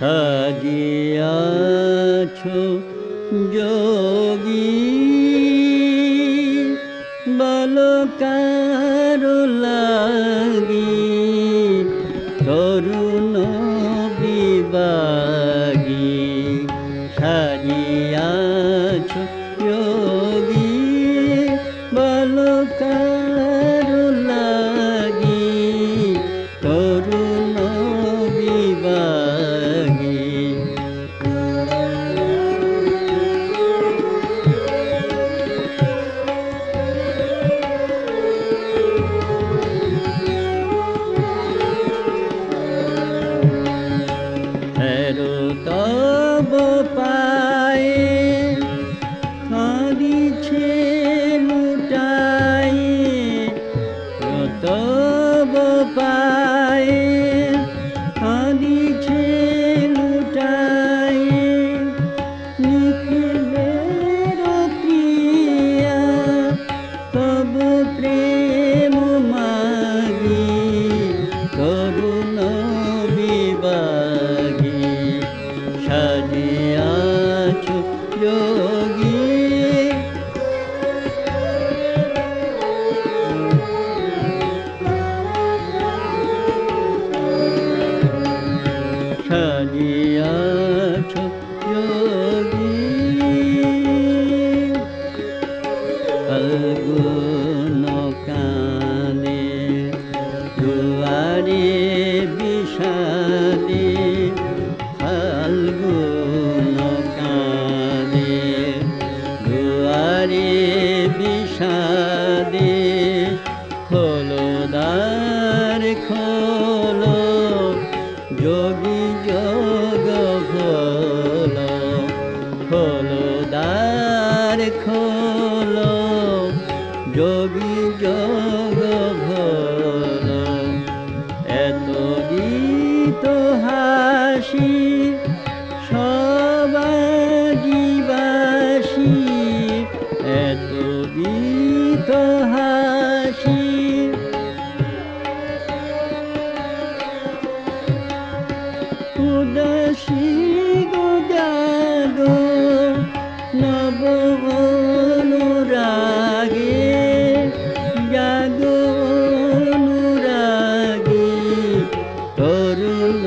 সাজিয়াছ যোগী। বালকার লাগি তরুণ বিবাগী। সাজিয়াছ তর যোগী বিষাদে খোলো দ্বার খোলো, যোগী যোগ ভোলো খোলো দ্বার খোলো, যোগী যোগ ভোলো এত গীত হাসি নব অনুরাগে জাগো অনুরাগে তরুণ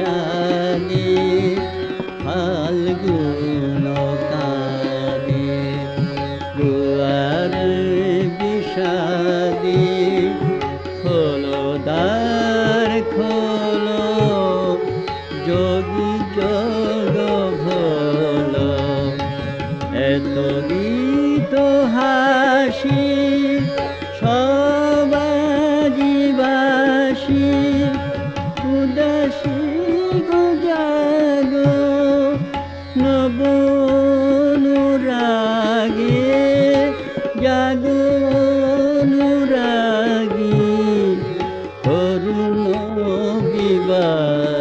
বিষালে ফাল্গুন কালে দুয়ারে বিষালে খোলো দ্বার খোলো যোগী যোগ ভোলো এত গীত হাসি অনুরাগে জাগো অনুরাগী করুণ সাজ